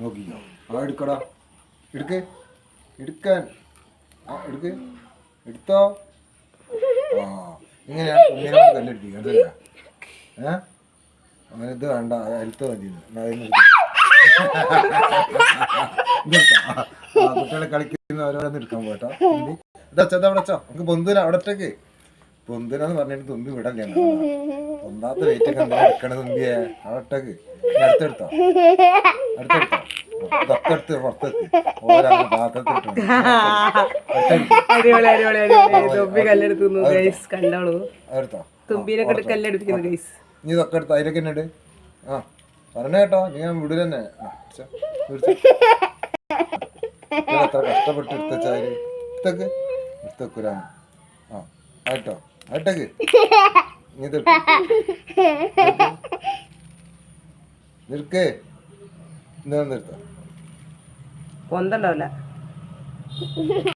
നോക്കിക്കോ. ആ എടുക്കടാ. എടുക്ക്. എടുക്കാൻ. ആ എടുക്ക്. എടുത്തോ. ആ ഇങ്ങനെയാണ് കുഞ്ഞിനോട് കല്ലെടുപ്പിക്കുക അതല്ല. ഏ? അങ്ങനെ ഇത് വേണ്ട. അരുത്ത മതി കുട്ടികളെ കളിക്കുന്ന ഓരോന്ന് എടുക്കാൻ പോട്ടോ ഇതാ ചെന്താ അവിടെ നമുക്ക് പൊന്തുന അവിടെ ഒറ്റയ്ക്ക്. പൊന്തിനെന്ന് പറഞ്ഞിട്ട് തുമ്പി വിടല്ലേ ഒന്നാമത്തെ വെയിറ്റ് ഒക്കെ എന്താ എടുക്കണ തുമ്പിയെ അവിടെ ഒറ്റയ്ക്ക് ഇനി അടുത്തെടുത്തോ? അടുത്തെടുത്തോ? പുറത്തെത്തി. ഓരോ അടിപൊളി അടിപൊളി അടിപൊളി. തുമ്പി കല്ലെടുക്കുന്നു ഗൈസ് കണ്ടോളൂ. എടുത്തോ തുമ്പീനെ കൊണ്ട് കല്ലെടുപ്പിക്കുന്നു ഗൈസ് നീ അതിലൊക്കെ ആ പറഞ്ഞ കേട്ടോ. നീ ഞാൻ വിടു തന്നെ. എത്ര കഷ്ടപ്പെട്ട് എടുത്തച്ചാൽ എടുത്തേക്ക്. എടുത്തേക്കൂരാ ആ ആയിട്ടോ. ആയിട്ടേക്ക്. നീ നിർക്ക് ഇന്ന് നിർത്താം. പൊന്തണ്ടാവില്ല